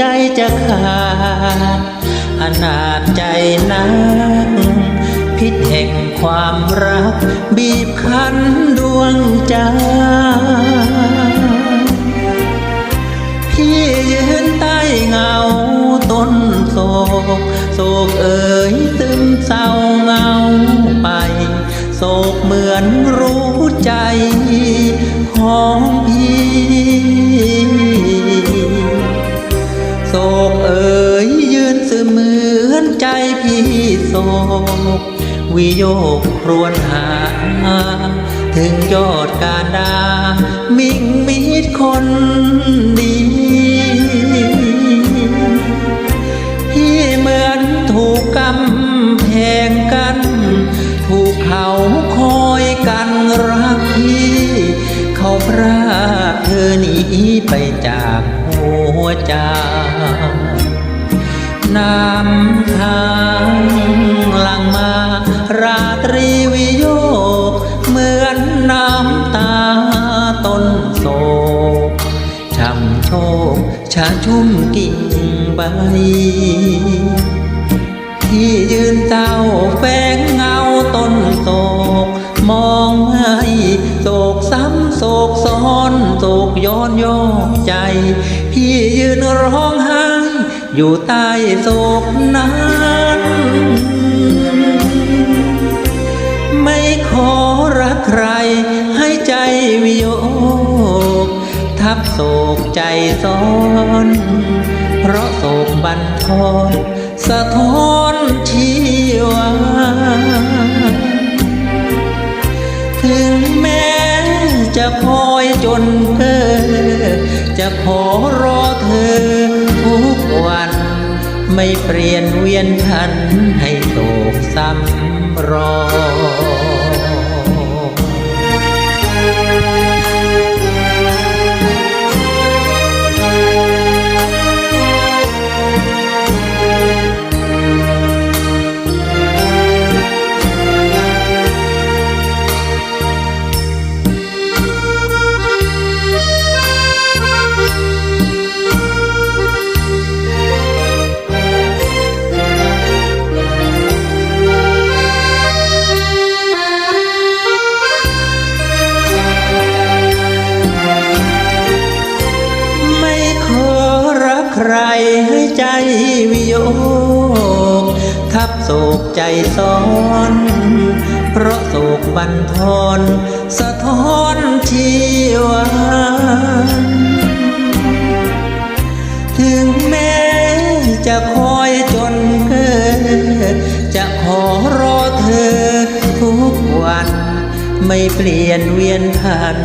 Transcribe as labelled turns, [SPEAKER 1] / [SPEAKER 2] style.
[SPEAKER 1] หมือนใจจะขาดอนาจใจนัก พิษแห่งความรัก บีบคั้นดวงใจพี่ยืนใต้เงาต้นโศกโศกเอ่ยซึมเศร้าเงาไปโศกเหมือนรู้ใจของ ก วิโยกครวญหา ถึงยอดการดา มิ่งมิดคนดีพี่เหมือนถูกกำแพงกัน ถูกเขาคอยกันรักพี่เขาพรากเธอหนีไปจากหัวใจน้ำค้า ชาชุ่มกิ่งใบ ที่ยืนเศร้าแฝงเงาต้นโศก มองให้โศกซ้ำโศกซ้อนโศกย้อนโยกใจ พี่ยืนร้องไห้ อยู่ใต้โศกนั้นไม่ขอรักใครให้ใจวิโย ทับโศกใจซ้อน เพราะโศกบันทอนสะท้อนชีวาถึงแม้จะคอยจนเธอ จะขอรอเธอทุกวัน ไม่เปลี่ยนเวียนพันให้โศกซ้ำรอ วิโยกทับโศกใจซ้อน เพราะโศกบันทอนสะท้อนชีวาถึงแม้จะคอยจนเกิดจะขอรอเธอทุกวัน ไม่เปลี่ยนเวียนผัน